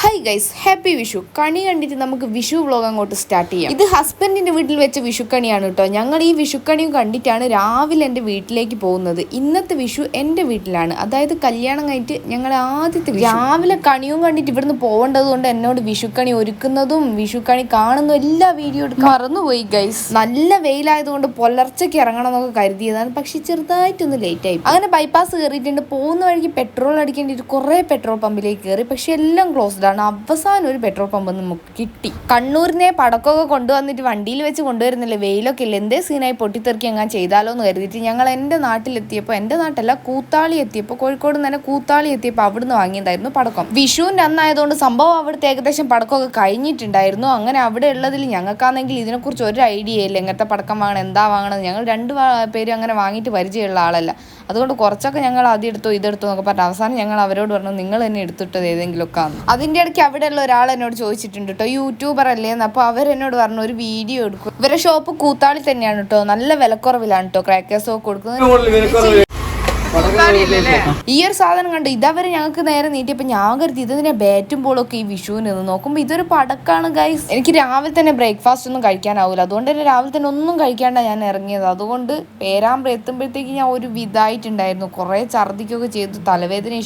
Hi guys happy Vishu കണി കണ്ടിട്ട് നമുക്ക് വിഷു വ്ലോഗ് അങ്ങോട്ട് സ്റ്റാർട്ട് ചെയ്യാം. ഇത് ഹസ്ബൻഡിന്റെ വീട്ടിൽ വെച്ച വിഷുക്കണിയാണ് കേട്ടോ. ഞങ്ങൾ ഈ വിഷുക്കണിയും കണ്ടിട്ടാണ് രാവിലെ എന്റെ വീട്ടിലേക്ക് പോകുന്നത്. ഇന്നത്തെ വിഷു എന്റെ വീട്ടിലാണ്. അതായത് കല്യാണം കഴിഞ്ഞിട്ട് ഞങ്ങൾ ആദ്യത്തെ. രാവിലെ കണിയും കണ്ടിട്ട് ഇവിടുന്ന് പോകേണ്ടത് കൊണ്ട് എന്നോട് വിഷുക്കണി ഒരുക്കുന്നതും വിഷുക്കണി കാണുന്നതും എല്ലാ വീഡിയോ എടുക്കും മറന്നുപോയി ഗൈസ് നല്ല വെയിലായതുകൊണ്ട് പുലർച്ചയ്ക്ക് ഇറങ്ങണം എന്നൊക്കെ കരുതിയതാണ്. പക്ഷെ ചെറുതായിട്ടൊന്ന് ലേറ്റ് ആയി. അങ്ങനെ ബൈപ്പാസ് കയറിയിട്ടുണ്ട് പോകുന്ന വഴിക്ക് പെട്രോൾ അടിക്കേണ്ടിട്ട് കുറേ പെട്രോൾ പമ്പിലേക്ക് കയറി പക്ഷെ എല്ലാം ക്ലോസ്ഡ് ആണ് അവസാനം ഒരു പെട്രോൾ പമ്പ് നമുക്ക് കിട്ടി. കണ്ണൂരിനെ പടക്കമൊക്കെ കൊണ്ടുവന്നിട്ട് വണ്ടിയിൽ വെച്ച് കൊണ്ടുവരുന്നില്ലേ? വെയിലൊക്കെ ഇല്ല? എന്തേ സീനായി പൊട്ടിത്തെറിക്കി അങ്ങനെ ചെയ്താലോ എന്ന് കരുതിയിട്ട് ഞങ്ങൾ എന്റെ നാട്ടിലെത്തിയപ്പോൾ എന്റെ നാട്ടല്ല കൂത്താളി എത്തിയപ്പോൾ കോഴിക്കോട് നിന്ന് തന്നെ കൂത്താളി എത്തിയപ്പോൾ അവിടുന്ന് വാങ്ങിയതായിരുന്നു പടക്കം. വിഷുവിന്റെ അന്നായതുകൊണ്ട് സംഭവം അവിടുത്തെ ഏകദേശം പടക്കമൊക്കെ കഴിഞ്ഞിട്ടുണ്ടായിരുന്നു. അങ്ങനെ അവിടെ ഉള്ളതിൽ ഞങ്ങൾക്കാണെങ്കിൽ ഇതിനെക്കുറിച്ച് ഒരു ഐഡിയ ഇല്ല എങ്ങനത്തെ പടക്കം വാങ്ങണം എന്താ വാങ്ങണം ഞങ്ങൾ രണ്ട് പേരും അങ്ങനെ വാങ്ങിയിട്ട് പരിചയമുള്ള ആളല്ല. അതുകൊണ്ട് കുറച്ചൊക്കെ ഞങ്ങൾ ആദ്യം എടുത്തോ ഇതെടുത്തോ എന്നൊക്കെ പറഞ്ഞിട്ട് അവസാനം ഞങ്ങൾ അവരോട് പറഞ്ഞു നിങ്ങൾ തന്നെ എടുത്തിട്ടത് ഏതെങ്കിലുമൊക്കെ ആണ് അതിന്റെ ഇടയ്ക്ക് അവിടെയുള്ള ഒരാൾ എന്നോട് ചോദിച്ചിട്ടുണ്ട് കേട്ടോ യൂട്യൂബർ അല്ലേ? എന്ന്. അപ്പോൾ അവരെന്നോട് പറഞ്ഞു ഒരു വീഡിയോ എടുക്കും. ഇവരുടെ ഷോപ്പ് കൂത്താളി തന്നെയാണ് കേട്ടോ നല്ല വിലക്കുറവിലാണ് കേട്ടോ ക്രാക്കേഴ്സ് ഒക്കെ കൊടുക്കുന്നത്. ഈ ഒരു സാധനം കണ്ട് ഇതവരെ ഞങ്ങൾക്ക് നേരെ നീട്ടിയപ്പോ ഞാൻ കരുതി ഇതിനെ ബാറ്റും ബോളൊക്കെ ഈ വിഷുവിന് നിന്ന് നോക്കുമ്പോ ഇതൊരു പടക്കാണ് ഗൈസ് എനിക്ക് രാവിലെ തന്നെ ബ്രേക്ക്ഫാസ്റ്റ് ഒന്നും കഴിക്കാനാവില്ല അതുകൊണ്ട് തന്നെ രാവിലെ തന്നെ ഒന്നും കഴിക്കാണ്ട ഞാൻ ഇറങ്ങിയത്. അതുകൊണ്ട് പേരാമ്പ്ര എത്തുമ്പോഴത്തേക്ക് ഞാൻ ഒരു വിധായിട്ടുണ്ടായിരുന്നു കുറേ ഛർദിക്കൊക്കെ ചെയ്തു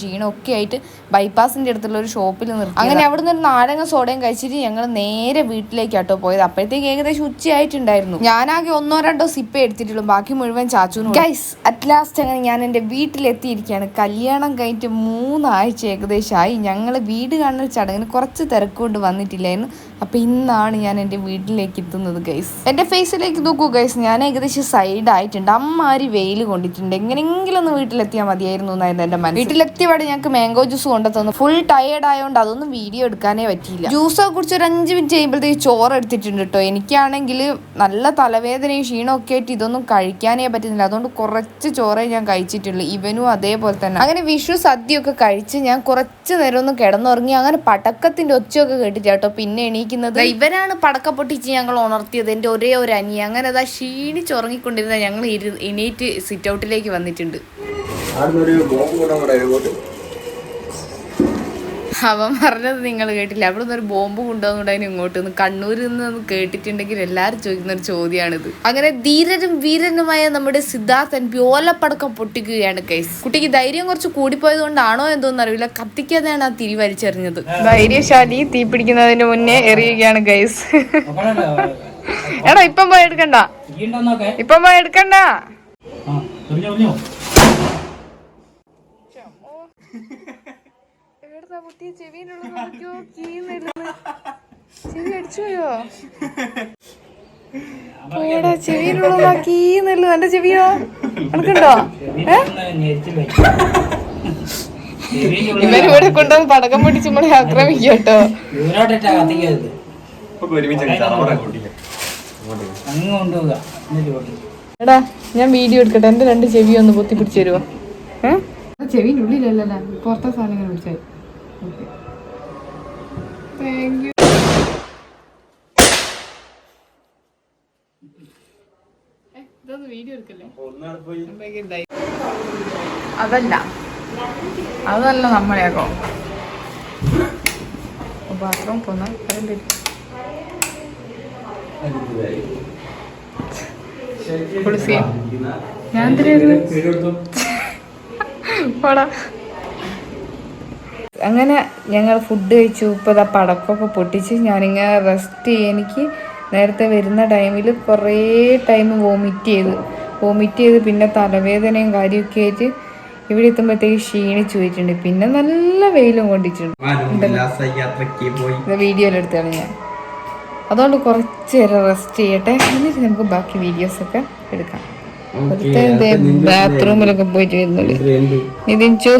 ക്ഷീണം ഒക്കെ ആയിട്ട് ബൈപ്പാസിന്റെ അടുത്തുള്ള ഒരു ഷോപ്പിൽ നിർത്തി അങ്ങനെ അവിടെ നിന്ന് ഒരു നാരങ്ങ സോഡയും കഴിച്ചിട്ട് ഞങ്ങൾ നേരെ വീട്ടിലേക്ക് ആട്ടോ പോയത്. അപ്പോഴത്തേക്ക് ഏകദേശം ഉച്ചയായിട്ടുണ്ടായിരുന്നു. ഞാനാകെ ഒന്നോ രണ്ടോ സിപ്പ് എടുത്തിട്ടുള്ളൂ. ബാക്കി മുഴുവൻ ചാച്ചു ഗൈസ് അറ്റ് ലാസ്റ്റ് അങ്ങനെ ഞാൻ എന്റെ വീട്ടിലെത്തിയിരിക്കുകയാണ്. കല്യാണം കഴിഞ്ഞിട്ട് മൂന്നാഴ്ച ഏകദേശമായി ഞങ്ങൾ വീട് കാണുന്ന ചടങ്ങിന് കുറച്ച് തിരക്കുകൊണ്ട് വന്നിട്ടില്ലായിരുന്നു. അപ്പം ഇന്നാണ് ഞാൻ എന്റെ വീട്ടിലേക്ക് എത്തുന്നത് ഗൈസ് എന്റെ ഫേസിലേക്ക് നോക്കൂ ഗൈസ് ഞാൻ ഏകദേശം സൈഡ് ആയിട്ടുണ്ട്. അമ്മാരി വെയിൽ കൊണ്ടിട്ടുണ്ട്. എങ്ങനെയെങ്കിലും ഒന്ന് വീട്ടിലെത്തിയാൽ മതിയായിരുന്നു എന്നായിരുന്നു എന്റെ മനസ്സ്. വീട്ടിലെത്തിയപാടെ ഞങ്ങൾക്ക് മാംഗോ ജ്യൂസ് കൊണ്ടുതന്നു. ഫുൾ ടയേർഡ് ആയതുകൊണ്ട് അതൊന്നും വീഡിയോ എടുക്കാനേ പറ്റിയില്ല. ജ്യൂസൊക്കെ കുറിച്ച് ഒരു അഞ്ച് മിനിറ്റ് കഴിയുമ്പോഴത്തേക്ക് ചോറ് എടുത്തിട്ടുണ്ട് കേട്ടോ എനിക്കാണെങ്കിൽ നല്ല തലവേദനയും ക്ഷീണവും ഒക്കെ ആയിട്ട് ഇതൊന്നും കഴിക്കാനേ പറ്റുന്നില്ല. അതുകൊണ്ട് കുറച്ച് ചോറേ ഞാൻ കഴിച്ചിട്ടുള്ളൂ. ഇവനും അതേപോലെ തന്നെ. അങ്ങനെ വിഷു സദ്യയൊക്കെ കഴിച്ച് ഞാൻ കുറച്ച് നേരം ഒന്ന് കിടന്നുറങ്ങി. അങ്ങനെ പടക്കത്തിന്റെ ഒച്ചയൊക്കെ കേട്ടിട്ടാട്ടോ പിന്നെ എണീക്കുന്നത് ദാ ഇവരാണ് പടക്ക പൊട്ടിച്ച് ഞങ്ങൾ ഉണർത്തിയത്. എന്റെ ഒരേ ഒരു അനി അങ്ങനെ അതാ ക്ഷീണിച്ചുറങ്ങിക്കൊണ്ടിരുന്ന ഞങ്ങൾ ഇരു എണീറ്റ് സിറ്റ് ഔട്ടിലേക്ക് വന്നിട്ടുണ്ട് ആടുന്നൊരു ബോംബ് കൊണ്ടുവന്നോടെ ഇങ്ങോട്ട് അവൻ പറഞ്ഞത് നിങ്ങൾ കേട്ടില്ല? അവിടെ നിന്ന് ഒരു ബോംബ് കൊണ്ടുവന്നുണ്ടായിരുന്നു ഇങ്ങോട്ട് നിന്ന് കണ്ണൂരിൽ നിന്ന് കേട്ടിട്ടുണ്ടെങ്കിൽ എല്ലാവരും ചോദിക്കുന്ന ഒരു ചോദ്യമാണിത് അങ്ങനെ ധീരനും വീരനുമായ നമ്മുടെ സിദ്ധാർത്ഥൻ ഓലപ്പടക്കം പൊട്ടിക്കുകയാണ് കേസ് കുട്ടിക്ക് ധൈര്യം കുറച്ച് കൂടിപ്പോയത് കൊണ്ടാണോ എന്തോന്ന് അറിയില്ല. കത്തിക്കാതെയാണ് ആ തിരി വലിച്ചെറിഞ്ഞത്. ധൈര്യശാലി തീ പിടിക്കുന്നതിന് മുന്നേ എറിയുകയാണ് ഗൈസ് എടാ ഇപ്പം പോയി എടുക്കണ്ട. ഇപ്പം പോയി എടുക്കണ്ട. ചെവി അടിച്ചുപോയോ ഓടാ ചെവിയിലുള്ള കീന്നല്ലോ എന്റെ ചെവിയോ? കണക്കുണ്ടോ? ഇവരിവിടെ കൊണ്ടുവന്ന് പടക്കം പൊട്ടിച്ച് നമ്മളെ ആക്രമിക്കട്ടോ. എടാ ഞാൻ വീഡിയോ എടുക്കട്ടെ. എന്റെ രണ്ട് ചെവി ഒന്ന് പൊത്തി പിടിച്ചു തരുമോ ഏഹ് ചെവിന്റെ ഉള്ളിലല്ലല്ല പുറത്തെ സാധനങ്ങൾ പിടിച്ചാൽ താങ്ക് യു ഇതൊന്ന് വീഡിയോ എടുക്കല്ലേ? അതല്ല. അതല്ല നമ്മളെയാക്കോ ബാത്റൂം പോന്ന കുളിസി ഞാൻ എന്തിനായിരുന്നു പോടാ. അങ്ങനെ ഞങ്ങൾ ഫുഡ് കഴിച്ചു. ഇപ്പോൾ ഇതാ പടക്കമൊക്കെ പൊട്ടിച്ച് ഞാനിങ്ങനെ റെസ്റ്റ് ചെയ്യും എനിക്ക് നേരത്തെ വരുന്ന ടൈമിൽ കുറേ ടൈം വോമിറ്റ് ചെയ്ത്. വോമിറ്റ് ചെയ്ത് പിന്നെ തലവേദനയും കാര്യമൊക്കെ ആയിട്ട് ഇവിടെ എത്തുമ്പോഴത്തേക്ക് ക്ഷീണിച്ചു പോയിട്ടുണ്ട്. പിന്നെ നല്ല വെയിലും കൊണ്ടിട്ടുണ്ട്. വീഡിയോയിലെടുത്താണ് ഞാൻ. അതുകൊണ്ട് കുറച്ച് നേരം റെസ്റ്റ് ചെയ്യട്ടെ. എന്നിട്ട് നമുക്ക് ബാക്കി വീഡിയോസ് ഒക്കെ എടുക്കാം. ബാത്റൂമിലൊക്കെ പോയിട്ട് വരുന്നുള്ളൂ. നിതിൻ ചോ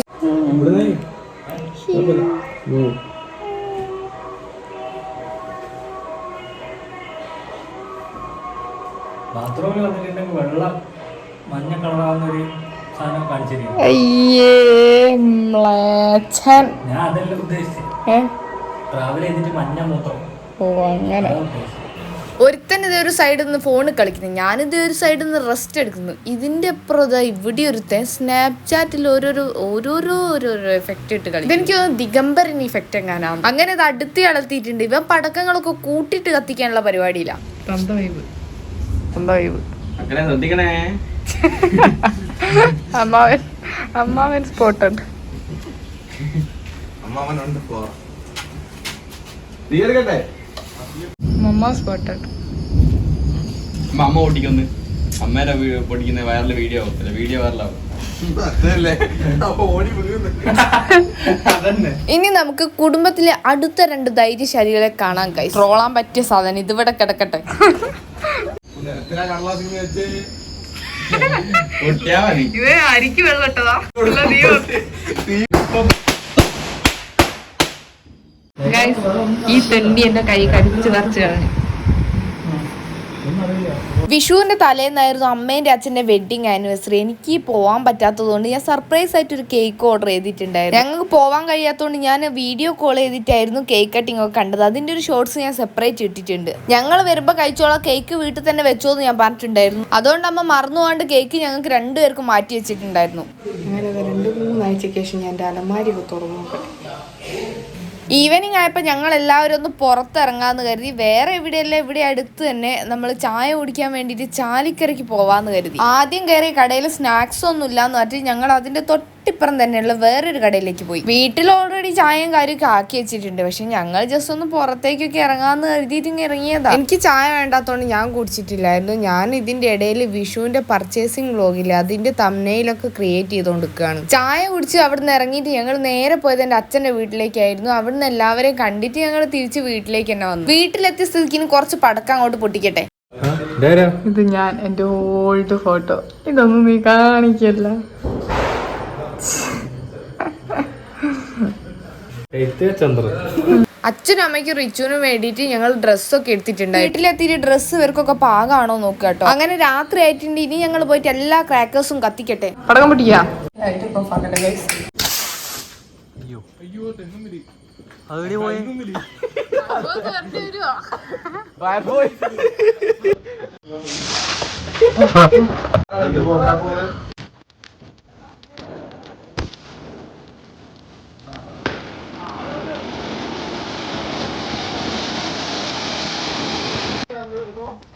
ബാത്റൂമിൽ വന്നിട്ടുണ്ടെങ്കിൽ വെള്ളം മഞ്ഞ കളറാവുന്ന ഒരു സാധനം കാണിച്ചിരിക്കും അയ്യേ മ്ലേച്ഛൻ. ഞാൻ അതല്ല ഉദ്ദേശിച്ചത്. ട്രാവൽ ചെയ്തിട്ട് മഞ്ഞ മൂത്രം. ഓ അങ്ങനെ. ഒരുത്തൻ ഇതേ ഒരു സൈഡിൽ നിന്ന് ഫോൺ കളിക്കുന്നു. ഞാനിതേ ഒരു സൈഡിൽ നിന്ന് റെസ്റ്റ് എടുക്കുന്നു. ഇതിന്റെ അപ്പുറം ഇവിടെ ഒരുത്തൻ സ്നാപ്ചാറ്റിൽ ഓരോരോ ഓരോരോ ഓരോരോ എഫക്റ്റ് ഇട്ട് കളി എനിക്ക് തോന്നുന്നു ദിഗംബരൻ ഇഫക്റ്റ് എങ്ങാനാണ്. അങ്ങനെ ഇത് അടുത്ത് അളത്തിയിട്ടുണ്ട് ഇവൻ പടക്കങ്ങളൊക്കെ കൂട്ടിയിട്ട് കത്തിക്കാനുള്ള പരിപാടിയില്ല അമ്മാവൻ അമ്മാവൻ പോ നീ എടുക്കട്ടെ? മമ്മ അമ്മ പൊട്ടിക്കുന്ന. ഓടിക്കൊന്ന് അമ്മേരെ വീ- പൊടിക്കുന്ന വൈറൽ വീഡിയോ അല്ല വീഡിയോ അതന്നെ. ഇനി നമുക്ക് കുടുംബത്തിലെ അടുത്ത രണ്ട് ധൈര്യശാലികളെ കാണാൻ കഴിയും ട്രോളാൻ പറ്റിയ സാധനം ഇതിവിടെ കിടക്കട്ടെ. ഇത് അരിക്ക് ഈ തെണ്ടി എന്റെ കൈ കടിച്ചു പറിച്ചു കളഞ്ഞു. വിഷുവിന്റെ തലേന്നായിരുന്നു അമ്മേന്റെ അച്ഛന്റെ വെഡിങ് ആനിവേഴ്സറി എനിക്ക് പോവാൻ പറ്റാത്തതുകൊണ്ട് ഞാൻ സർപ്രൈസ് ആയിട്ട് ഒരു കേക്ക് ഓർഡർ ചെയ്തിട്ടുണ്ടായിരുന്നു. ഞങ്ങൾക്ക് പോവാൻ കഴിയാത്തതുകൊണ്ട് ഞാൻ വീഡിയോ കോൾ ചെയ്തിട്ടായിരുന്നു കേക്ക് കട്ടിംഗ് ഒക്കെ കണ്ടത്. അതിന്റെ ഒരു ഷോർട്സ് ഞാൻ സെപ്പറേറ്റ് ഇട്ടിട്ടുണ്ട്. ഞങ്ങൾ വരുമ്പോൾ കഴിച്ചോളാം. കേക്ക് വീട്ടിൽ തന്നെ വെച്ചോ എന്ന് ഞാൻ പറഞ്ഞിട്ടുണ്ടായിരുന്നു. അതുകൊണ്ട് അമ്മ മറന്നുപോകാണ്ട് കേക്ക് ഞങ്ങൾക്ക് രണ്ടുപേർക്കും മാറ്റി വെച്ചിട്ടുണ്ടായിരുന്നു. അങ്ങനെ രണ്ട് മൂന്നാഴ്ചയ്ക്ക് ശേഷം ഞാൻ അലമാരി തുറന്നു ഈവനിങ് ആയപ്പോൾ ഞങ്ങൾ എല്ലാവരും ഒന്ന് പുറത്തിറങ്ങാന്ന് കരുതി. വേറെ എവിടെയല്ല ഇവിടെ അടുത്ത് തന്നെ നമ്മൾ ചായ കുടിക്കാൻ വേണ്ടിയിട്ട് ചാലിക്കരയ്ക്ക് പോവാന്ന് കരുതി. ആദ്യം കയറിയ കടയിൽ സ്നാക്സ് ഒന്നും ഇല്ലാന്ന് പറഞ്ഞിട്ട് ഞങ്ങൾ അതിന്റെ തൊട്ടിപ്പുറം തന്നെയുള്ള വേറൊരു കടയിലേക്ക് പോയി. വീട്ടിൽ ഓൾറെഡി ചായയും കാര്യമൊക്കെ ആക്കി വെച്ചിട്ടുണ്ട്. പക്ഷെ ഞങ്ങൾ ജസ്റ്റ് ഒന്ന് പുറത്തേക്കൊക്കെ ഇറങ്ങാന്ന് കരുതിയിട്ട് ഇങ്ങനെ ഇറങ്ങിയതാ. എനിക്ക് ചായ വേണ്ടാത്തോണ്ട് ഞാൻ കുടിച്ചിട്ടില്ലായിരുന്നു. ഞാൻ ഇതിന്റെ ഇടയിൽ വിഷുവിന്റെ പർച്ചേസിംഗ് വ്ലോഗില്ല അതിന്റെ തമ്മനയിലൊക്കെ ക്രിയേറ്റ് ചെയ്തുകൊണ്ടിരിക്കുകയാണ് ചായ കുടിച്ച് അവിടുന്ന് ഇറങ്ങിയിട്ട് ഞങ്ങൾ നേരെ പോയത് എന്റെ അച്ഛന്റെ വീട്ടിലേക്കായിരുന്നു. അവിടുന്ന് എല്ലാവരെയും കണ്ടിട്ട് ഞങ്ങൾ തിരിച്ച് വീട്ടിലേക്ക് തന്നെ വന്നു. വീട്ടിലെത്തിയ സ്ഥിതിക്ക് കുറച്ച് പടക്കം അങ്ങോട്ട് പൊട്ടിക്കട്ടെ. ഇത് ഞാൻ എന്റെ ഓൾഡ് ഫോട്ടോ ഇതൊന്നും നീ കാണിക്കല്ല. അച്ഛനും അമ്മയ്ക്കും റിച്ചുവിനും വേണ്ടിയിട്ട് ഞങ്ങൾ ഡ്രസ്സൊക്കെ എടുത്തിട്ടുണ്ട്. വീട്ടിലെത്തിയിട്ട് ഡ്രസ്സ് ഇവർക്കൊക്കെ പാകാണോ നോക്കുക കേട്ടോ. അങ്ങനെ രാത്രി ആയിട്ടുണ്ട്. ഇനി ഞങ്ങൾ പോയിട്ട് എല്ലാ ക്രാക്കേഴ്സും കത്തിക്കട്ടെ. പടക്കം പൊട്ടിക്കാം.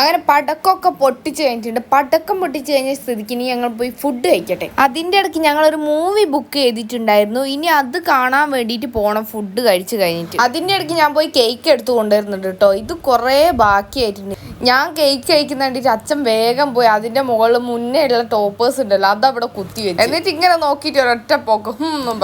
അങ്ങനെ പടക്കമൊക്കെ പൊട്ടിച്ച് കഴിഞ്ഞിട്ടുണ്ട്. പടക്കം പൊട്ടിച്ച് കഴിഞ്ഞ സ്ഥിതിക്ക് ഇനി ഞങ്ങൾ പോയി ഫുഡ് കഴിക്കട്ടെ. അതിന്റെ ഇടയ്ക്ക് ഞങ്ങൾ ഒരു മൂവി ബുക്ക് ചെയ്തിട്ടുണ്ടായിരുന്നു. ഇനി അത് കാണാൻ വേണ്ടിയിട്ട് പോകണം ഫുഡ് കഴിച്ചു കഴിഞ്ഞിട്ട്. അതിന്റെ ഇടയ്ക്ക് ഞാൻ പോയി കേക്ക് എടുത്തു കൊണ്ടുവരുന്നുണ്ട് കേട്ടോ. ഇത് കുറേ ബാക്കിയായിട്ടുണ്ട്. ഞാൻ കേക്ക് കഴിക്കുന്ന കണ്ടിട്ട് അച്ഛൻ വേഗം പോയി അതിന്റെ മുകളിൽ മുന്നേ ഉള്ള ടോപ്പേഴ്സ് ഉണ്ടല്ലോ അത് അവിടെ കുത്തി വെച്ചു. എന്നിട്ട് ഇങ്ങനെ നോക്കിയിട്ട് ഒരൊറ്റ പോക്ക്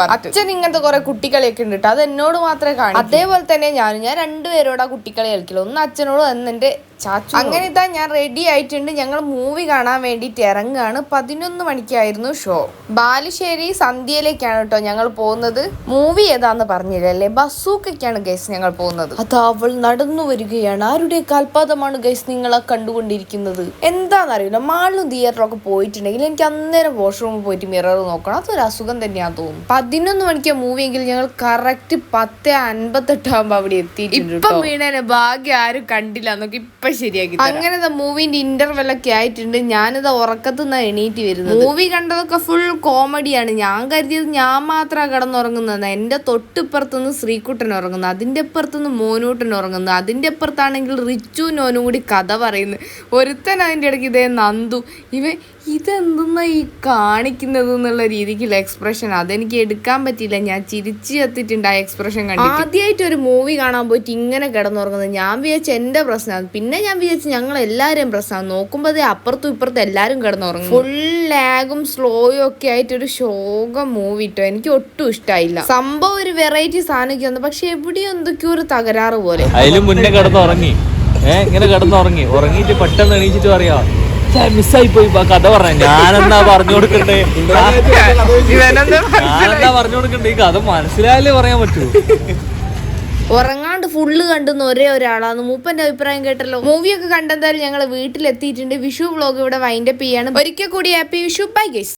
പറഞ്ഞു അച്ഛൻ ഇങ്ങനത്തെ കുറെ കുട്ടികളിയൊക്കെ ഉണ്ട് കേട്ടോ അത് എന്നോട് മാത്രമേ കാണൂ അതേപോലെ തന്നെ ഞാനും ഞാൻ രണ്ടുപേരോട് ആ കുട്ടികളെ കളിക്കില്ല ഒന്ന് അച്ഛനോടും ഒന്ന് എന്റെ ചാച്ചു അങ്ങനെ ഇതാ ഞാൻ റെഡി ആയിട്ടുണ്ട്. ഞങ്ങൾ മൂവി കാണാൻ വേണ്ടിയിട്ട് ഇറങ്ങുകയാണ് പതിനൊന്ന് മണിക്കായിരുന്നു ഷോ ബാലുശ്ശേരി സന്ധ്യയിലേക്കാണ് കേട്ടോ ഞങ്ങൾ പോകുന്നത്. മൂവി ഏതാന്ന് പറഞ്ഞില്ലല്ലേ ബസ്സൂക്കൊക്കെയാണ് ഗൈസ് ഞങ്ങൾ പോകുന്നത്. അത് അവൾ നടന്നു വരികയാണ്. ആരുടെ കാൽപാദമാണ് ഗൈസ് നിങ്ങളെ കണ്ടുകൊണ്ടിരിക്കുന്നത്? എന്താണെന്നറിയില്ല മാളിലും തിയേറ്ററൊക്കെ പോയിട്ടുണ്ടെങ്കിൽ എനിക്ക് അന്നേരം വാഷ്റൂമിൽ പോയിട്ട് മിറർ നോക്കണം. അതൊരു അസുഖം തന്നെയാണ് തോന്നുന്നു. പതിനൊന്ന് മണിക്ക് മൂവി എങ്കിൽ ഞങ്ങൾ കറക്റ്റ് പത്ത് അൻപത്തെട്ടാകുമ്പോൾ അവിടെ എത്തിയിട്ടുണ്ട് ഇപ്പം വീണേനെ ഭാഗ്യം ആരും കണ്ടില്ല. എന്നൊക്കെ ഇപ്പൊ ശരിയാക്കി അങ്ങനെ മൂവിന്റെ ഇന്റർവെൽ ഒക്കെ ആയിട്ടുണ്ട്. ഞാനിത് ഉറക്കത്തു നിന്ന് എണീറ്റ് വരുന്നത്. മൂവി കണ്ടതൊക്കെ ഫുൾ കോമഡിയാണ് ഞാൻ കരുതിയത് ഞാൻ മാത്രമാണ് കിടന്നുറങ്ങുന്നത് എന്റെ തൊട്ടിപ്പുറത്തുനിന്ന് ശ്രീകുട്ടൻ ഉറങ്ങുന്നു. അതിന്റെ അപ്പുറത്തുനിന്ന് മോനൂട്ടൻ ഉറങ്ങുന്നു. അതിന്റെ അപ്പുറത്താണെങ്കിൽ റിച്ചു നോനും കൂടി കഥ പറയുന്നത്. ഒരുത്തൻ അതിന്റെ ഇടയ്ക്ക് ഇതേ നന്ദു ഇവ ഇതെന്തെന്നാ ഈ കാണിക്കുന്നത് എന്നുള്ള രീതിക്കുള്ള എക്സ്പ്രഷൻ അതെനിക്ക് എടുക്കാൻ പറ്റിയില്ല. ഞാൻ ചിരിച്ചു എത്തിയിട്ടുണ്ട് ആ എക്സ്പ്രഷൻ കണ്ടു ആദ്യമായിട്ട് ഒരു മൂവി കാണാൻ പോയിട്ട് ഇങ്ങനെ കിടന്നുറങ്ങുന്നത് ഞാൻ വിചാരിച്ച എന്റെ പ്രശ്നമാണ് പിന്നെ ഞാൻ വിചാരിച്ചു ഞങ്ങൾ എല്ലാവരെയും പ്രശ്നമാണ് നോക്കുമ്പോൾ ദേ അപ്പുറത്തും ഇപ്പുറത്തും എല്ലാവരും കിടന്നുറങ്ങും ഫുൾ ലാഗും സ്ലോയും ഒക്കെ ആയിട്ട് ഒരു ശോകം മൂവി ഇട്ടോ. എനിക്ക് ഒട്ടും ഇഷ്ടമായില്ല സംഭവം ഒരു വെറൈറ്റി സാധനമൊക്കെ വന്നു പക്ഷെ എവിടെയോ എന്തൊക്കെയോ ഒരു തകരാറ് പോലെ. അതിലും മുന്നേ കിടന്നുറങ്ങി. ഏഹ് ഇങ്ങനെ കിടന്നുറങ്ങി. ഉറങ്ങിയിട്ട് പെട്ടെന്ന് എണീച്ചിട്ട് പറയാ മിസ്സായി പോയി. കഥ പറഞ്ഞ ഞാനെന്താ പറഞ്ഞു കൊടുക്കണ്ടേ? ഞാനെന്താ പറഞ്ഞു കൊടുക്കണ്ടേ? ഈ കഥ മനസ്സിലായാലേ പറയാൻ പറ്റൂ. ഉറങ്ങാണ്ട് ഫുള്ള് കണ്ടുന്ന ഒരേ ഒരാളാണ് മൂപ്പന്റെ അഭിപ്രായം കേട്ടല്ലോ. മൂവിയൊക്കെ കണ്ടെന്തായാലും ഞങ്ങൾ വീട്ടിലെത്തിയിട്ടുണ്ട്. വിഷു വ്ളോഗ് ഇവിടെ വൈൻഡപ്പ് ചെയ്യാണ്. ഒരിക്കൽ കൂടി ഹാപ്പി വിഷു. Bye guys